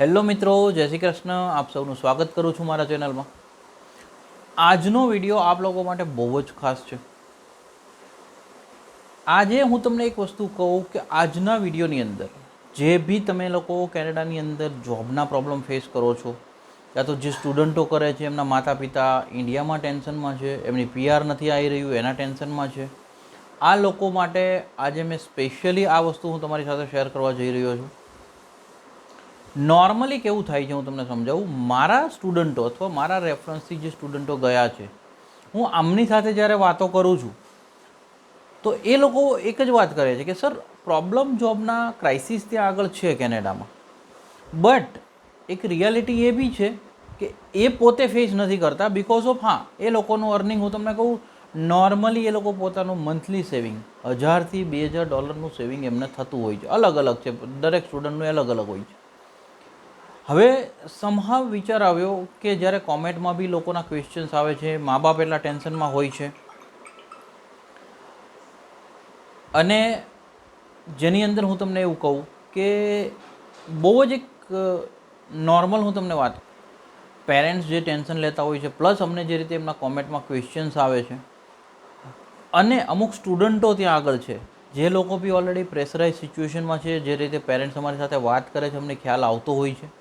Hello મિત્રો, જય શ્રી કૃષ્ણ. આપ સૌનું સ્વાગત કરું છું મારા ચેનલમાં. આજનો વીડિયો આપ લોકો માટે બહુ જ ખાસ છે. આજે હું તમને એક વસ્તુ કહું કે આજના વિડીયોની અંદર, જે બી તમે લોકો કેનેડાની અંદર જોબના પ્રોબ્લેમ ફેસ કરો છો, યા તો જે સ્ટુડન્ટો કરે છે, એમના માતા પિતા ઇન્ડિયામાં ટેન્શનમાં છે, એમની પીઆર નથી આવી રહ્યું, એના ટેન્શનમાં છે. આ લોકો માટે આજે મેં સ્પેશિયલી આ વસ્તુ હું તમારી સાથે શેર કરવા જઈ રહ્યો છું. નોર્મલી કેવું થાય છે, હું તમને સમજાવું? મારા સ્ટુડન્ટો અથવા મારા રેફરન્સથી જે સ્ટુડન્ટો ગયા છે, હું આમની સાથે જ્યારે વાતો કરું છું, તો એ લોકો એક જ વાત કરે છે કે સર પ્રોબ્લેમ જોબના ક્રાઇસિસ ત્યાં આગળ છે કેનેડામાં. બટ એક રિયાલિટી એ બી છે કે એ પોતે ફેસ નથી કરતા બિકોઝ ઓફ હા, એ લોકોનું અર્નિંગ હું તમને કહું નોર્મલી એ લોકો પોતાનું મંથલી સેવિંગ હજારથી બે હજાર ડોલરનું સેવિંગ એમને થતું હોય છે. અલગ અલગ છે, દરેક સ્ટુડન્ટનું અલગ અલગ હોય છે. હવે સમહાવ વિચાર આવ્યો કે જ્યારે કોમેન્ટમાં બી લોકોના ક્વેશ્ચન્સ આવે છે મા બાપ એટલા ટેન્શનમાં હોય છે. અને જેની અંદર હું તમને એવું કહું કે બહુ જ એક નોર્મલ હું તમને વાત પેરેન્ટ્સ જે ટેન્શન લેતા હોય છે પ્લસ અમને જે રીતે એમના કોમેન્ટમાં ક્વેશ્ચન્સ આવે છે. અને અમુક સ્ટુડન્ટો ત્યાં આગળ છે, જે લોકો બી ઓલરેડી પ્રેશરાઇઝ સિચ્યુએશનમાં છે, જે રીતે પેરેન્ટ્સ અમારી સાથે વાત કરે છે, અમને ખ્યાલ આવતો હોય છે.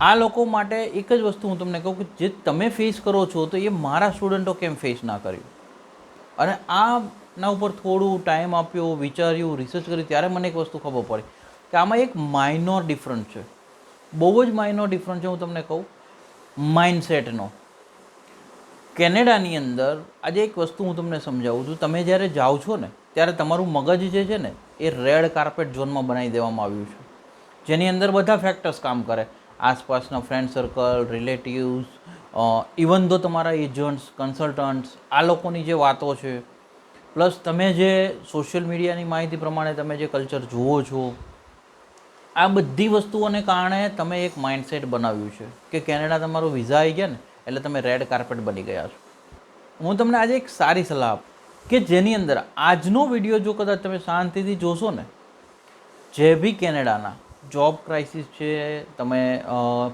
આ લોકો માટે એક જ વસ્તુ હું તમને કહું કે જે તમે ફેસ કરો છો તો એ મારા સ્ટુડન્ટો કેમ ફેસ ના કર્યું? અને આના ઉપર થોડું ટાઈમ આપ્યો, વિચાર્યું રિસર્ચ કર્યું ત્યારે મને એક વસ્તુ ખબર પડી કે આમાં એક માઇનોર ડિફરન્સ છે. બહુ જ માઇનોર ડિફરન્સ છે હું તમને કહું. માઇન્ડસેટનો કેનેડાની અંદર આજે એક વસ્તુ હું તમને સમજાવું છું. તમે જ્યારે જાઓ છો ને, ત્યારે તમારું મગજ જે છે ને, એ રેડ કાર્પેટ ઝોનમાં બનાવી દેવામાં આવ્યું છે. જેની અંદર બધા ફેક્ટર્સ કામ કરે. આસપાસના ફ્રેન્ડ સર્કલ રિલેટિવ્સ ઇવન દો તમારા એજન્ટ્સ કન્સલ્ટન્ટ્સ આ લોકોની જે વાતો છે પ્લસ તમે જે સોશિયલ મીડિયાની માહિતી પ્રમાણે તમે જે કલ્ચર જુઓ છો, આ બધી વસ્તુઓને કારણે તમે એક માઇન્ડસેટ બનાવ્યું છે કે કેનેડા તમારું વિઝા આવી ગયા ને, એટલે તમે રેડ કાર્પેટ બની ગયા છો. હું તમને આજે એક સારી સલાહ આપું કે જેની અંદર આજનો વીડિયો જો કદાચ તમે શાંતિથી જોશો ને, જે બી કેનેડાના જોબ ક્રાઇસિસ છે, તમે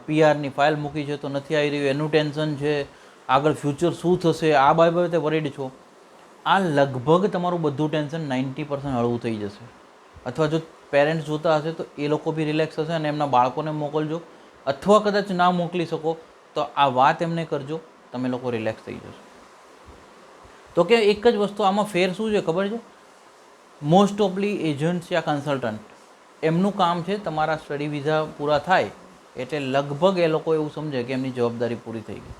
પીઆરની ફાઇલ મૂકી છે તો નથી આવી રહ્યું, એનું ટેન્શન છે, આગળ ફ્યુચર શું થશે, આ બાબતે વરેડ છો. આ લગભગ તમારું બધું ટેન્શન નાઇન્ટી પર્સન્ટ હળવું થઈ જશે. અથવા જો પેરેન્ટ્સ જોતા હશે તો એ લોકો બી રિલેક્સ હશે અને એમના બાળકોને મોકલજો. અથવા કદાચ ના મોકલી શકો, તો આ વાત એમને કરજો, તમે લોકો રિલેક્સ થઈ જશો. તો કે એક જ વસ્તુ, આમાં ફેર શું છે ખબર છે? મોસ્ટ ઓફલી એજન્ટ્સ યા કન્સલ્ટન્ટ એમનું કામ છે તમારા સ્ટડી વિઝા પૂરા થાય એટલે લગભગ એ લોકો એવું સમજે કે એમની જવાબદારી પૂરી થઈ ગઈ.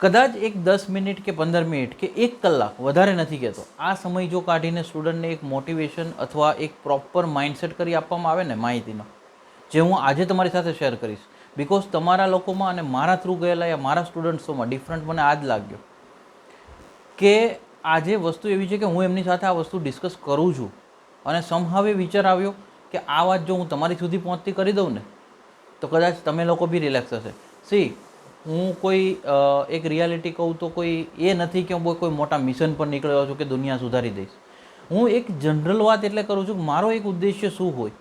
કદાચ એક દસ મિનિટ કે પંદર મિનિટ કે એક કલાક વધારે નથી કહેતો. આ સમય જો કાઢીને સ્ટુડન્ટને એક મોટિવેશન અથવા એક પ્રોપર માઇન્ડસેટ કરી આપવામાં આવે ને માહિતીનો જે હું આજે તમારી સાથે શેર કરીશ. બિકોઝ તમારા લોકોમાં અને મારા થ્રુ ગયેલા યા મારા સ્ટુડન્ટ્સોમાં ડિફરન્ટ મને આ જ લાગ્યો કે આજે વસ્તુ એવી છે કે હું એમની સાથે આ વસ્તુ ડિસ્કસ કરું છું. અને સમહાવે વિચાર આવ્યો કે આ વાત જો હું તમારી સુધી પહોંચતી કરી દઉં ને, તો કદાચ તમે લોકો બી રિલેક્સ થશે. સી હું કોઈ એક રિયાલિટી કહું તો કોઈ એ નથી કે હું કોઈ મોટા મિશન પર નીકળ્યો છું કે દુનિયા સુધારી દઈશ. હું એક જનરલ વાત એટલે કરું છું કે મારો એક ઉદ્દેશ્ય શું હોય?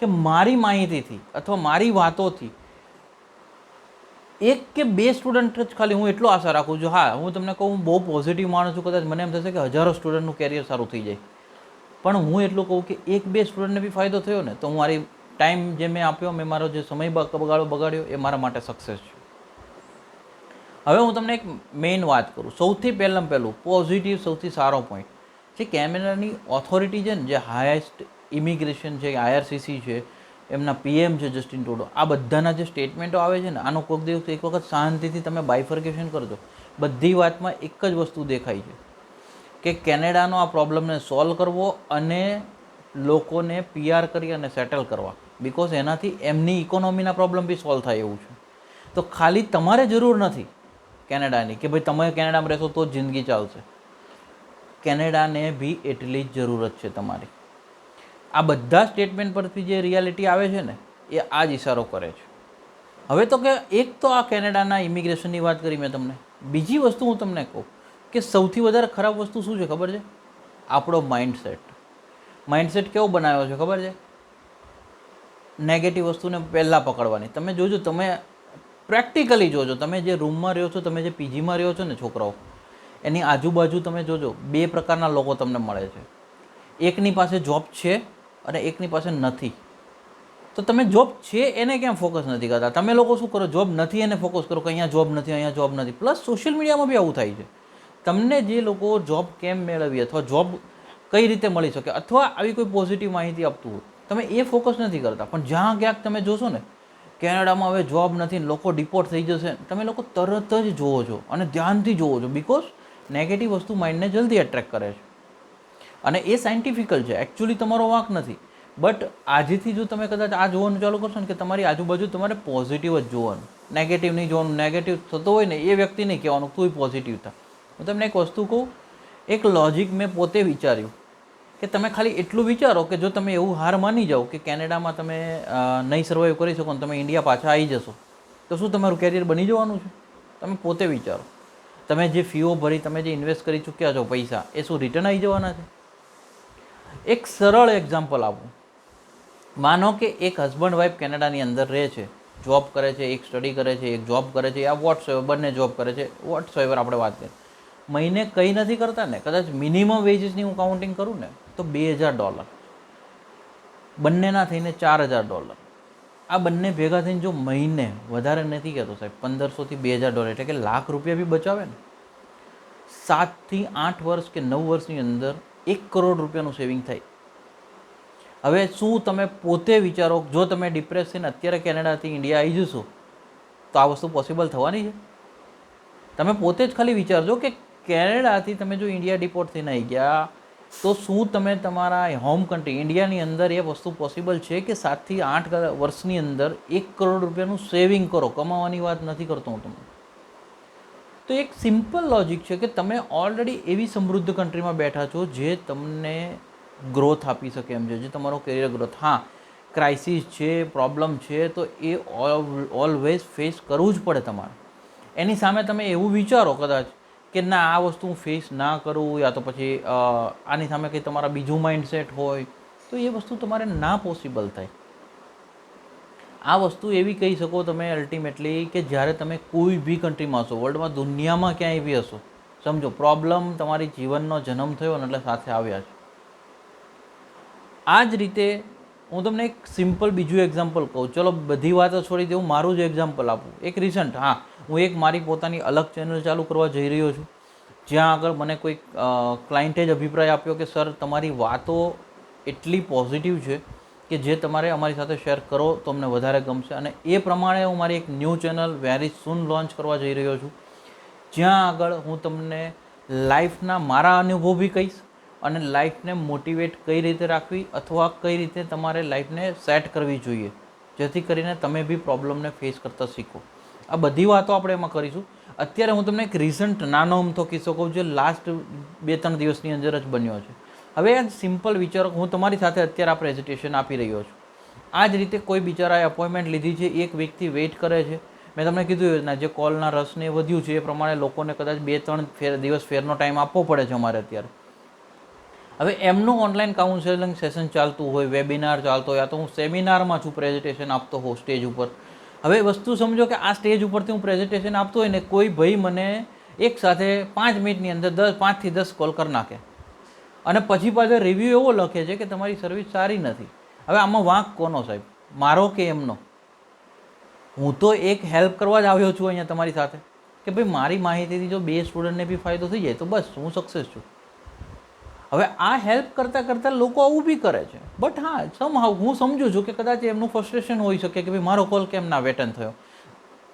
કે મારી માહિતીથી અથવા મારી વાતોથી એક કે બે સ્ટુડન્ટ જ ખાલી હું એટલો આશા રાખું છું, હા, હું તમને કહું, હું બહુ પોઝિટિવ માણસ છું, કદાચ મને એમ થશે કે હજારો સ્ટુડન્ટનું કેરિયર સારું થઈ જાય. પણ હું એટલું કહું કે એક બે સ્ટુડન્ટને બી ફાયદો થયો ને, તો હું મારી ટાઈમ જે મેં આપ્યો, મેં મારો જે સમય બગાડો બગાડ્યો એ મારા માટે સક્સેસ છે. હવે હું તમને એક મેઇન વાત કરું. સૌથી પહેલાં પહેલું પોઝિટિવ સૌથી સારો પોઈન્ટ જે કેનેડાની ઓથોરિટી છે ને, જે હાયેસ્ટ ઇમિગ્રેશન છે આઈઆરસીસી છે, એમના પીએમ છે જસ્ટિન ટોડો આ બધાના જે સ્ટેટમેન્ટો આવે છે ને, આનો કોઈક દિવસ એક વખત શાંતિથી તમે બાયફર્કેશન કરજો બધી વાતમાં એક જ વસ્તુ દેખાય છે. કે કેનેડાનો આ પ્રોબ્લમને સોલ્વ કરવો અને લોકોને પીઆર કરી અને સેટલ કરવા. બિકોઝ એનાથી એમની ઇકોનોમીના પ્રોબ્લેમ બી સોલ્વ થાય એવું છે. તો ખાલી તમારે જરૂર નથી કેનેડાની કે ભાઈ તમે કેનેડામાં રહેશો તો જિંદગી ચાલશે. કેનેડાને બી એટલી જ જરૂરત છે તમારી. આ બધા સ્ટેટમેન્ટ પરથી જે રિયાલિટી આવે છે ને, એ આ જ ઇશારો કરે છે. હવે તો કે એક તો આ કેનેડાના ઇમિગ્રેશનની વાત કરી મેં તમને. બીજી વસ્તુ હું તમને કહું. કે સૌથી વધારે ખરાબ વસ્તુ શું છે ખબર છે? આપણો માઇન્ડસેટ માઇન્ડસેટ કેવો બનાવ્યો છે ખબર છે? નેગેટિવ વસ્તુને પહેલાં પકડવાની. તમે જોજો, તમે પ્રેક્ટિકલી જોજો. તમે જે રૂમમાં રહ્યો છો, તમે જે પીજીમાં રહ્યો છો ને છોકરાઓ, એની આજુબાજુ તમે જોજો, બે પ્રકારના લોકો તમને મળે છે. એકની પાસે જોબ છે અને એકની પાસે નથી. તો તમે જોબ છે એને કેમ ફોકસ નથી કરતા? તમે લોકો શું કરો? જોબ નથી એને ફોકસ કરો કે અહીંયા જોબ નથી, અહીંયા જોબ નથી. પ્લસ સોશિયલ મીડિયામાં બી આવું થાય છે. તમને જે લોકો જોબ કેમ મેળવી અથવા જોબ કઈ રીતે મળી શકે અથવા આવી કોઈ પોઝિટિવ માહિતી આપતું હોય, તમે એ ફોકસ નથી કરતા. પણ જ્યાં ક્યાંક તમે જોશો ને, કેનેડામાં હવે જોબ નથી લોકો ડિપોર્ટ થઈ જશે તમે લોકો તરત જ જુઓ છો અને ધ્યાનથી જુઓ છો બિકોઝ નેગેટિવ વસ્તુ માઇન્ડને જલ્દી એટ્રેક્ટ કરે છે. અને એ સાયન્ટિફિકલ છે. એકચ્યુઅલી તમારો વાંક નથી. બટ આજેથી જો તમે કદાચ આ જોવાનું ચાલુ કરશો ને કે તમારી આજુબાજુ તમારે પોઝિટિવ જ જોવાનું. નેગેટિવ નહીં જોવાનું નેગેટિવ થતો હોય ને એ વ્યક્તિ નહીં કહેવાનું તું પોઝિટિવ થા. હું તમને એક વસ્તુ કહું, એક લોજિક મેં પોતે વિચાર્યું કે તમે ખાલી એટલું વિચારો કે જો તમે એવું હાર માની જાઓ કે કેનેડામાં તમે નહીં સર્વાઈવ કરી શકો ને તમે ઇન્ડિયા પાછા આવી જશો, તો શું તમારું કેરિયર બની જવાનું છે? તમે પોતે વિચારો. તમે જે ફીઓ ભરી, તમે જે ઇન્વેસ્ટ કરી ચૂક્યા છો પૈસા, એ શું રિટર્ન આવી જવાના છે? એક સરળ એક્ઝામ્પલ આપું. માનો કે એક હસબન્ડ વાઈફ કેનેડાની અંદર રહે છે જોબ કરે છે, એક સ્ટડી કરે છે, એક જોબ કરે છે આ વોટ્સએવર બંને જોબ કરે છે વોટ્સએવર આપણે વાત કરીએ. મહિને કંઈ નથી કરતા ને, કદાચ મિનિમમ વેજીસની હું કાઉન્ટિંગ કરું ને, તો બે હજાર ડોલર બંનેના થઈને ચાર હજાર ડોલર આ બંને ભેગા થઈને જો મહિને, વધારે નથી કહેતો સાહેબ, પંદરસોથી બે હજાર ડોલર એટલે કે લાખ રૂપિયા બી બચાવે ને. સાતથી આઠ વર્ષ કે નવ વર્ષની અંદર એક કરોડ રૂપિયાનું સેવિંગ થાય. હવે શું તમે પોતે વિચારો, જો તમે ડિપ્રેસ થઈને અત્યારે કેનેડાથી ઇન્ડિયા આવી જશો, તો આ વસ્તુ પોસિબલ થવાની છે? તમે પોતે જ ખાલી વિચારજો કે કેનેડાથી તમે જો ઇન્ડિયા ડિપોર્ટ થઈને આવી ગયા, તો શું તમે તમારા હોમ કન્ટ્રી, ઇન્ડિયાની અંદર એ વસ્તુ પોસિબલ છે કે સાતથી આઠ વર્ષની અંદર એક કરોડ રૂપિયાનું સેવિંગ કરો? કમાવાની વાત નથી કરતો હું તમને. તો એક સિમ્પલ લોજિક છે કે તમે ઓલરેડી એવી સમૃદ્ધ કન્ટ્રીમાં બેઠા છો જે તમને ગ્રોથ આપી શકે એમ છે, જે તમારો કેરિયર ગ્રોથ હા ક્રાઇસિસ છે પ્રોબ્લેમ છે, તો એ ઓલવેઝ ફેસ કરવું જ પડે તમારે. એની સામે તમે એવું વિચારો કદાચ કે ના, આ વસ્તુ હું ફેસ ના કરું યા તો પછી આની સામે કંઈ તમારા બીજું માઇન્ડસેટ હોય, તો એ વસ્તુ તમારે ના પોસિબલ થાય. આ વસ્તુ એવી કહી શકો તમે અલ્ટિમેટલી કે જ્યારે તમે કોઈ બી કન્ટ્રીમાં હશો વર્લ્ડમાં દુનિયામાં ક્યાંય બી હશો, સમજો પ્રોબ્લેમ તમારી જીવનનો જન્મ થયો ને એટલે સાથે આવ્યા છે. આ જ રીતે હું તમને એક સિમ્પલ બીજું એક્ઝામ્પલ કહું. ચલો, બધી વાતો છોડી દઉં મારું જ એક્ઝામ્પલ આપું. એક રિસન્ટ હા, હું એક મારી પોતાની અલગ ચેનલ ચાલુ કરવા જઈ રહ્યો છું. જ્યાં આગળ મને કોઈ ક્લાયન્ટે જ અભિપ્રાય આપ્યો કે સર તમારી વાતો એટલી પોઝિટિવ છે કે જે તમારે અમારી સાથે શેર કરો, તો અમને વધારે ગમશે. અને એ પ્રમાણે હું મારી એક new channel very soon launch કરવા જઈ રહ્યો છું. જ્યાં આગળ હું તમને લાઈફના મારા અનુભવ બી કહીશ અને લાઈફને મોટિવેટ કઈ રીતે રાખવી અથવા કઈ રીતે તમારે લાઈફને સેટ કરવી જોઈએ, જેથી કરીને તમે બી પ્રોબ્લેમને ફેસ કરતા શીખો. આ બધી વાતો આપણે એમાં કરીશું. અત્યારે હું તમને એક રિસન્ટ નાનો અમથો કિસ્સો કહું જે લાસ્ટ બે ત્રણ દિવસની અંદર જ બન્યો છે. હવે સિમ્પલ વિચારો હું તમારી સાથે અત્યારે આ પ્રેઝન્ટેશન આપી રહ્યો છું. આ જ રીતે કોઈ બિચારાએ અપોઇન્ટમેન્ટ લીધી છે, એક વ્યક્તિ વેઇટ કરે છે. મેં તમને કીધું યોજના જે કોલના રસને વધ્યું છે, એ પ્રમાણે લોકોને કદાચ બે ત્રણ ફેર, દિવસ ફેરનો ટાઈમ આપવો પડે છે અમારે અત્યારે. હવે એમનું ઓનલાઈન કાઉન્સેલિંગ સેશન ચાલતું હોય વેબિનાર ચાલતો હોય યા તો હું સેમિનારમાં છું પ્રેઝન્ટેશન આપતો હોઉં સ્ટેજ ઉપર. હવે વસ્તુ સમજો કે આ સ્ટેજ ઉપરથી હું પ્રેઝન્ટેશન આપતો હોય ને, કોઈ ભાઈ મને એક સાથે પાંચ મિનિટની અંદર દસ, પાંચથી દસ કોલ કરી નાખે. અને પછી પાછો રિવ્યૂ એવો લખે છે કે તમારી સર્વિસ સારી નથી. હવે આમાં વાંક કોનો સાહેબ? મારો કે એમનો? હું તો એક હેલ્પ કરવા જ આવ્યો છું અહીંયા તમારી સાથે. કે ભાઈ મારી માહિતીથી જો બે સ્ટુડન્ટને બી ફાયદો થઈ જાય તો બસ, હું સક્સેસ છું. હવે આ હેલ્પ કરતાં કરતાં લોકો આવું બી કરે છે. બટ હા સમ હાઉ હું સમજુ છું કે કદાચ એમનું ફ્રસ્ટ્રેશન હોઈ શકે કે ભાઈ મારો કોલ કેમ ના વેટન થયો.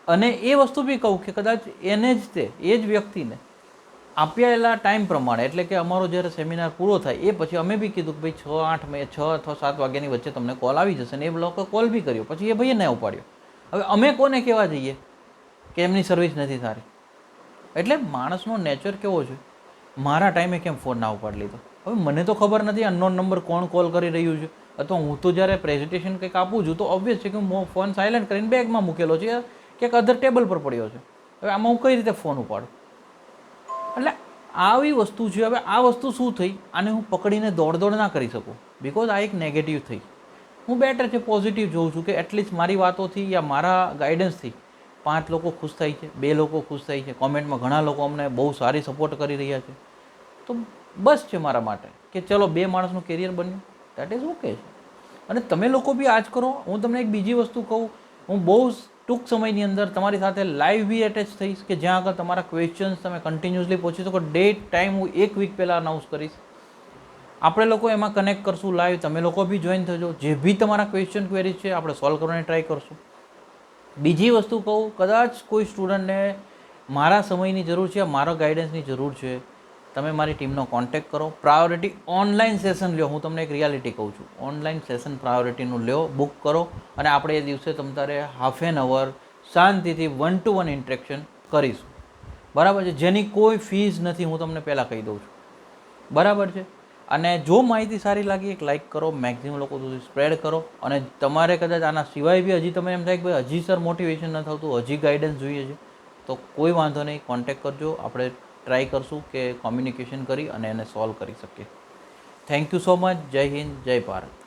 અને એ વસ્તુ બી કહું કે કદાચ એને જ તે, એ જ વ્યક્તિને આપેલા ટાઈમ પ્રમાણે, એટલે કે અમારો જ્યારે સેમિનાર પૂરો થાય, એ પછી અમે બી કીધું કે ભાઈ છ, આઠ, મે, છ અથવા સાત વાગ્યાની વચ્ચે તમને કોલ આવી જશે ને એ લોકો કોલ બી કર્યો. પછી એ ભાઈએ ના ઉપાડ્યો. હવે અમે કોને કહેવા જઈએ કે એમની સર્વિસ નથી સારી? એટલે માણસનો નેચર કેવો છે? મારા ટાઈમે કેમ ફોન ના ઉપાડી લીધો? હવે મને તો ખબર નથી અનનોન નંબર કોણ કોલ કરી રહ્યું છે. અથવા હું તો જ્યારે પ્રેઝન્ટેશન કંઈક આપું છું, તો ઓબ્વિયસ છે કે હું ફોન સાયલેન્ટ કરીને બેગમાં મૂકેલો છે. કે અધર ટેબલ પર પડ્યો છે. હવે આમાં હું કઈ રીતે ફોન ઉપાડું? એટલે આવી વસ્તુ છે. હવે આ વસ્તુ શું થઈ? આને હું પકડીને દોડ દોડ ના કરી શકું. બિકોઝ આ એક નેગેટિવ થઈ. હું બેટર છે પોઝિટિવ જોઉં છું કે એટલીસ્ટ મારી વાતોથી યા મારા ગાઈડન્સથી પાંચ લોકો ખુશ થાય છે, બે લોકો ખુશ થાય છે. કોમેન્ટમાં ઘણા લોકો અમને બહુ સારી સપોર્ટ કરી રહ્યા છે. તો બસ છે મારા માટે કે ચલો બે માણસનું કેરિયર બન્યું. દેટ ઇઝ ઓકે છે. અને તમે લોકો બી આ જ કરો. હું તમને એક બીજી વસ્તુ કહું. હું બહુ ટૂંક સમયની અંદર તમારી સાથે લાઈવ બી એટેચ થઈશ કે જ્યાં આગળ તમારા ક્વેશ્ચન્સ તમે કન્ટિન્યુઅસલી પૂછી શકો. ડેટ ટાઈમ હું એક વીક પહેલાં અનાઉન્સ કરીશ. આપણે લોકો એમાં કનેક્ટ કરશું લાઈવ તમે લોકો બી જોઈન થજો. જે બી તમારા ક્વેશ્ચન ક્વેરીઝ છે, આપણે સોલ્વ કરવાની ટ્રાય કરશું. બીજી વસ્તુ કહું, કદાચ કોઈ સ્ટુડન્ટને મારા સમયની જરૂર છે, મારા ગાઈડન્સની જરૂર છે. તમે મારી ટીમનો કોન્ટેક્ટ કરો. પ્રાયોરિટી ઓનલાઈન સેશન લ્યો. હું તમને એક રિયાલિટી કહું છું. ઓનલાઈન સેશન પ્રાયોરિટીનું લ્યો બુક કરો અને આપણે એ દિવસે તમ તારે હાફ એન અવર શાંતિથી વન ટુ વન ઇન્ટરેક્શન કરીશું. બરાબર છે? જેની કોઈ ફીસ નથી, હું તમને પહેલાં કહી દઉં છું. બરાબર છે? અને જો માહિતી સારી લાગી, એક લાઇક કરો. મેક્સિમમ લોકો સુધી સ્પ્રેડ કરો. અને તમારે કદાચ આના સિવાય બી હજી તમે એમ થાય કે ભાઈ હજી સર મોટિવેશન ન થતું, હજી ગાઈડન્સ જોઈએ છે, તો કોઈ વાંધો નહીં. કોન્ટેક્ટ કરજો. આપણે ટ્રાય કરશું કે કોમ્યુનિકેશન કરી અને એને સોલ્વ કરી શકીએ. થેન્ક યુ સો મચ જય હિન્દ, જય ભારત.